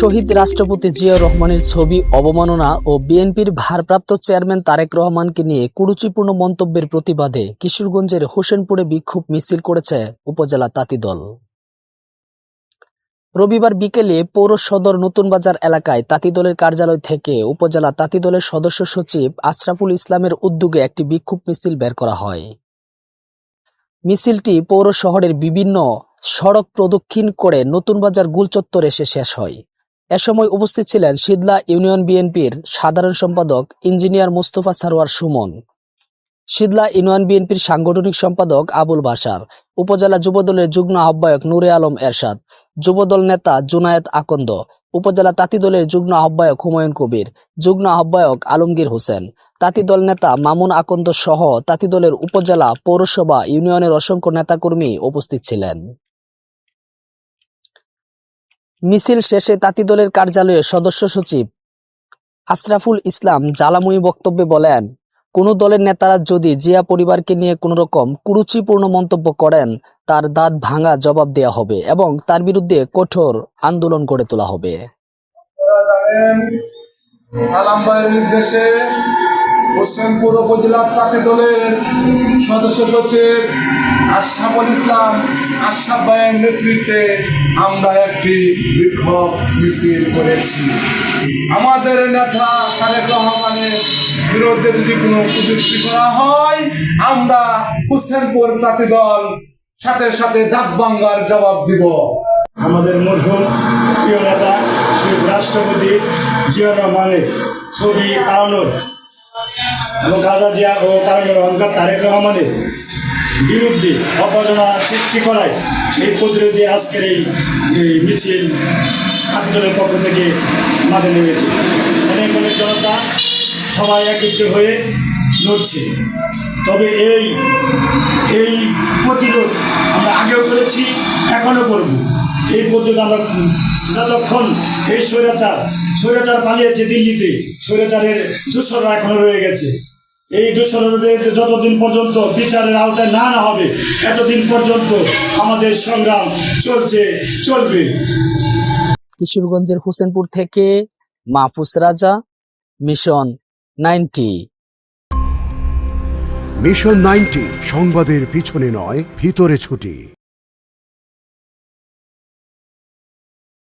শহীদ রাষ্ট্রপতি জিয়া রহমানের ছবি, অবমাননা ও বিএনপির ভারপ্রাপ্ত চেয়ারম্যান তারেক রহমানকে নিয়ে কুরুচিপূর্ণ মন্তব্যের প্রতিবাদে কিশোরগঞ্জের হোসেনপুরে বিক্ষোভ মিছিল করেছে উপজেলা তাঁতি দল। রবিবার বিকেলে পৌর সদর নতুন বাজার এলাকায় তাঁতি দলের কার্যালয় থেকে উপজেলা তাঁতি দলের সদস্য সচিব আশরাফুল ইসলামের উদ্যোগে একটি বিক্ষোভ মিছিল বের করা হয়। মিছিলটি পৌর শহরের বিভিন্ন সড়ক প্রদক্ষিণ করে নতুন বাজার গুলচত্বর এসে শেষ হয়। এ সময় উপস্থিত ছিলেন সিদলা ইউনিয়ন বিএনপির সাধারণ সম্পাদক ইঞ্জিনিয়ার মুস্তফা সারোয়ার সুমন। সিদলা ইউনিয়ন বিএনপির সাংগঠনিক সম্পাদক আবুল বাসার উপজেলা যুবদলের যুগ্ম আহ্বায়ক নূরে আলম এরশাদ। যুবদল নেতা জুনায়েদ আকন্দ। উপজেলা তাঁতি দলের যুগ্ম আহ্বায়ক হুমায়ুন কবির। যুগ্ম আহ্বায়ক আলমগীর হোসেন। তাঁতি দল নেতা মামুন আকন্দ সহ তাঁতি দলের উপজেলা পৌরসভা ইউনিয়নের অসংখ্য নেতাকর্মী উপস্থিত ছিলেন। মিছিল শেষে তাঁতি দলের কার্যালয়ে সদস্য সচিব আশরাফুল ইসলাম জ্বালাময়ী বক্তব্যে বলেন, কোন দলের নেতারা যদি জিয়া পরিবারকে নিয়ে কোন রকম কুরুচিপূর্ণ মন্তব্য করেন, তার দাঁত ভাঙা জবাব দেওয়া হবে এবং তার বিরুদ্ধে কঠোর আন্দোলন গড়ে তোলা হবে। সালাম ভাইয়ের নির্দেশে উপজেলার তাঁতি দলের সদস্য সচিব আশরাফুল ইসলাম আশরাফ ভাইয়ের নেতৃত্বে আমরা একটি বিক্ষোভ মিছিল করেছি। আমাদের নেতা তারেক রহমানের বিরুদ্ধে যদি কোনো প্রযুক্তি করা হয়, আমরা হোসেনপুর তাঁতি দল সাথে সাথে দাঁত ভাঙ্গার জবাব দিব। আমাদের মরহুম প্রিয় নেতা, শহীদ রাষ্ট্রপতি জিয়া রহমানের ছবি আনানোর এবং খালেদা জিয়া ও তারেক রহমানের বিরুদ্ধে অপচনা সৃষ্টি করায় সেই প্রতিরোধী আজকের এই মিছিল ছাত্রদলের পক্ষ থেকে মাঠে নেমেছে। অনেক অনেক জনতা সবাই একত্রিত হয়ে লড়ছে। তবে এই এই প্রতিরোধ আমরা আগেও করেছি, এখনও করব। এই প্রতিরোধ আমরা যতক্ষণ এই স্বৈরাচার স্বৈরাচার পালিয়েছে দিল্লিতে, স্বৈরাচারের দূষণরা এখনও রয়ে গেছে। এই দূষণদের যতদিন পর্যন্ত বিচারের আওতায় না না হবে এতদিন পর্যন্ত আমাদের সংগ্রাম চলছে চলবে। কিশোরগঞ্জের হোসেনপুর থেকে মাহফুজ রাজা মিশন নাইনটি। মিশন নাইনটি সংবাদের পিছনে নয় ভিতরে ছুটি।